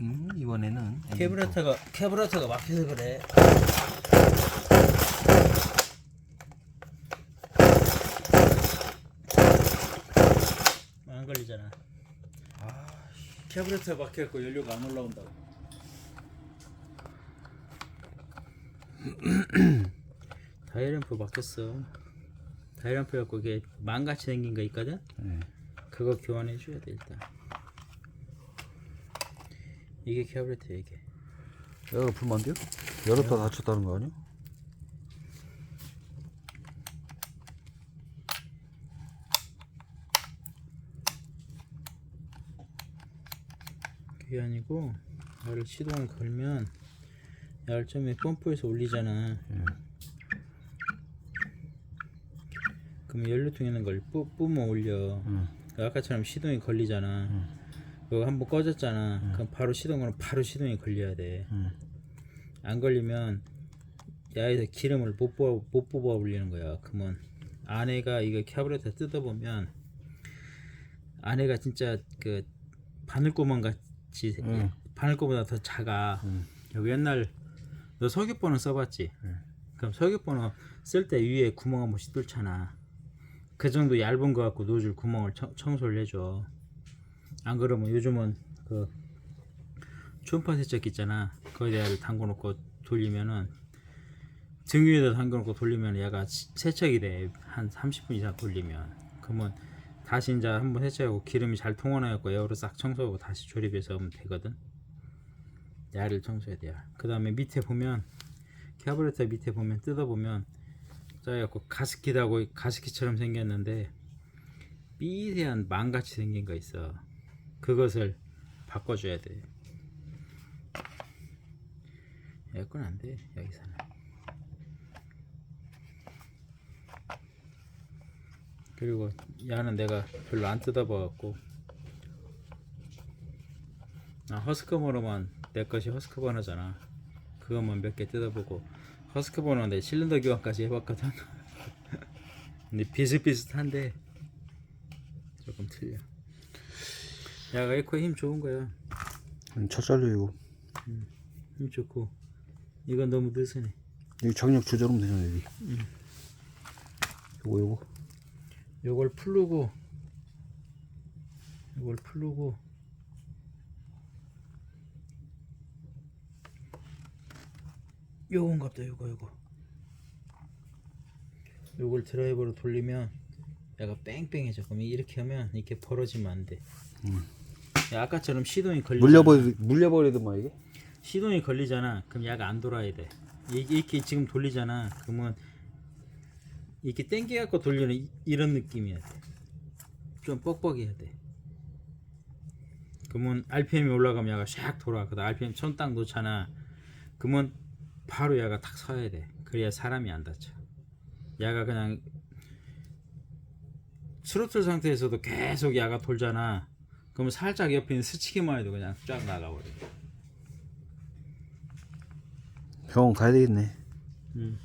음, 이번에는 캐브라터가 캐브라터가 막혀서 그래. 안 걸리잖아. 아, 캐브라터 막혀갖고 연료가 안 올라온다고. 다이램프 막혔어. 다이램프 갖고 이게 망같이 생긴 거 있거든. 네. 그거 교환해 줘야 돼 일단. 이게 캐브라터 이게. 여기가 불만데요? 열었다 닫혔다는 거 아니야? 그게 아니고 열을 시동을 걸면 열점에 펌프에서 올리잖아. 예. 그러면 연료통에 있는 걸 뿌, 뿜어 올려. 응. 그 아까처럼 시동이 걸리잖아. 그거 한번 꺼졌잖아. 그럼 바로 시동 걸면 바로 시동이 걸려야 돼. 응. 안 걸리면 야에서 기름을 못 뽑아 못 뽑아 올리는 거야. 그러면 안에가 이거 캐브레터 뜯어보면 안에가 진짜 그 바늘구멍 같이 응. 바늘구멍보다 더 작아. 응. 여기 옛날 너 석유번호 써봤지? 그럼 석유번호 쓸 때 위에 구멍 한 번씩 뚫잖아. 그 정도 얇은 거 갖고 노즐 구멍을 청, 청소를 해줘. 안 그러면 요즘은 그 초음파 세척기 있잖아. 거기다 담궈 놓고 돌리면은 등 위에다 담궈 놓고 돌리면 얘가 시- 세척이 돼. 한 30분 이상 돌리면. 그러면 다시 이제 한번 세척하고 기름이 잘 통원해갖고 에어로 싹 청소하고 다시 조립해서 하면 되거든. 야를 청소해야 돼요. 그 다음에 밑에 보면 캐브레터 밑에 보면 뜯어보면 짜갖고 가습기라고 가습기처럼 생겼는데 삐세한 망같이 생긴 거 있어. 그것을 바꿔줘야 돼. 에어컨 안 돼. 여기서는. 그리고 야는 내가 별로 안 뜯어봐갖고 아, 허스커버너만 내 것이 허스커버너잖아. 그것만 몇 개 뜯어보고 허스커버너 내 실린더 교환까지 해봤거든. 근데 비슷비슷한데 조금 틀려. 야가 에코에 힘 좋은 거야. 음, 차 잘려 이거. 힘 좋고 이건 너무 느슨해. 여기 장력 조절하면 되잖아 여기. 요거 요거. 요걸 풀르고 요걸 풀르고 요건갑다 요거 요거 요걸 드라이버로 돌리면 얘가 뺑뺑해져 그럼 이렇게 하면 이렇게 벌어지면 안돼 야, 아까처럼 시동이 걸리 물려버리 물려버리더만 이게. 시동이 걸리잖아. 그럼 야가 안 돌아야 돼. 이- 이렇게 지금 돌리잖아. 그러면 이렇게 땡겨 갖고 돌리는 이- 이런 느낌이야 돼. 좀 뻑뻑해야 돼. 그러면 RPM이 올라가면 야가 샥 돌아. 그다 RPM 손딱 놓잖아. 그러면 바로 야가 탁 서야 돼. 그래야 사람이 안 다쳐. 야가 그냥 스로틀 상태에서도 계속 야가 돌잖아. 그러면 살짝 옆에 있는 스치기만 해도 그냥 쫙 나가버려. 병원 가야 되겠네. 음.